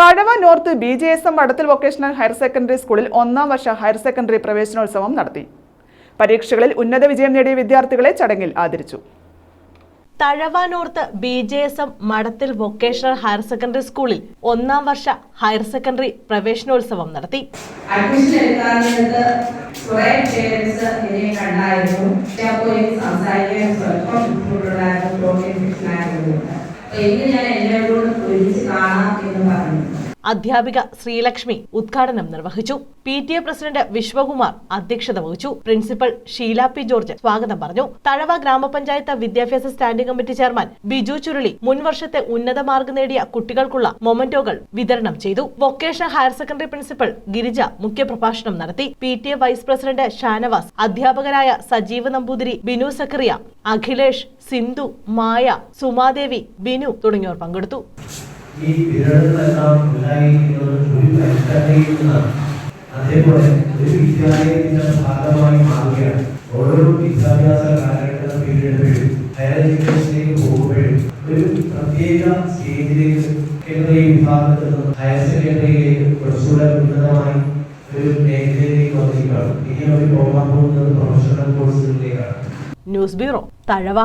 Thazhava north B J S M വടത്തിൽ vocational higher secondary സ്കൂളിൽ ഒന്നാം വർഷ higher secondary പ്രവേശനോത്സവം നടത്തി. പരീക്ഷകളിൽ ഉന്നത വിജയം നേടിയ വിദ്യാർത്ഥികളെ ചടങ്ങിൽ ആദരിച്ചു. Thazhava north B J S M Madathil vocational higher secondary സ്കൂളിൽ ഒന്നാം വർഷ ഹയർ സെക്കൻഡറി പ്രവേശനോത്സവം നടത്തി. ഇന്ന് ഞാൻ എല്ലാവരോടും ഒരുമിച്ച് കാണാം എന്ന് പറഞ്ഞു അധ്യാപിക ശ്രീലക്ഷ്മി ഉദ്ഘാടനം നിർവഹിച്ചു. P T A president Viswakumar അധ്യക്ഷത വഹിച്ചു. പ്രിൻസിപ്പൽ ഷീല പി ജോർജ് സ്വാഗതം പറഞ്ഞു. തഴവ ഗ്രാമപഞ്ചായത്ത് വിദ്യാഭ്യാസ standing committee chairman Biju Churuli മുൻവർഷത്തെ ഉന്നത മാർക്ക് നേടിയ കുട്ടികൾക്കുള്ള മൊമന്റോകൾ വിതരണം ചെയ്തു. Vocational higher secondary principal Girija മുഖ്യപ്രഭാഷണം നടത്തി. P T A vice president Shanavas അധ്യാപകരായ സജീവ് നമ്പൂതിരി ബിനു സക്കറിയ അഖിലേഷ് സിന്ധു മായ സുമാദേവി ബിനു തുടങ്ങിയവർ പങ്കെടുത്തു. ഈ വിരലുകളെല്ലാം ഉണ്ടായിരിക്കുന്നത് ഒരു പരിഷ്കരണയിൽ നിന്നാണ് അതേപോലെ ഒരു വിദ്യാലയത്തിന്റെ ഭാഗമായി മാറുകയാണ്. ഓരോ വിദ്യാഭ്യാസ കാലഘട്ടം പിന്നിടുമ്പോഴും ഹയർ എഡ്യൂക്കേഷനിലേക്ക് പോകുമ്പോഴും ഒരു പ്രത്യേക സ്റ്റേജിലേക്ക് സെക്കൻഡറി വിഭാഗത്തിൽ നിന്ന് ഹയർ സെക്കൻഡറിയിലേക്ക് കുറച്ചുകൂടെ ഉന്നതമായി ഒരു മേഖലയിലേക്ക് വന്നിരിക്കുകയാണ്. ഇനി അവർ പോകാൻ പോകുന്നത് പ്രൊഫഷണൽ കോഴ്സുകളിലേക്കാണ് ന്യൂസ് ബ്യൂറോ തഴവ.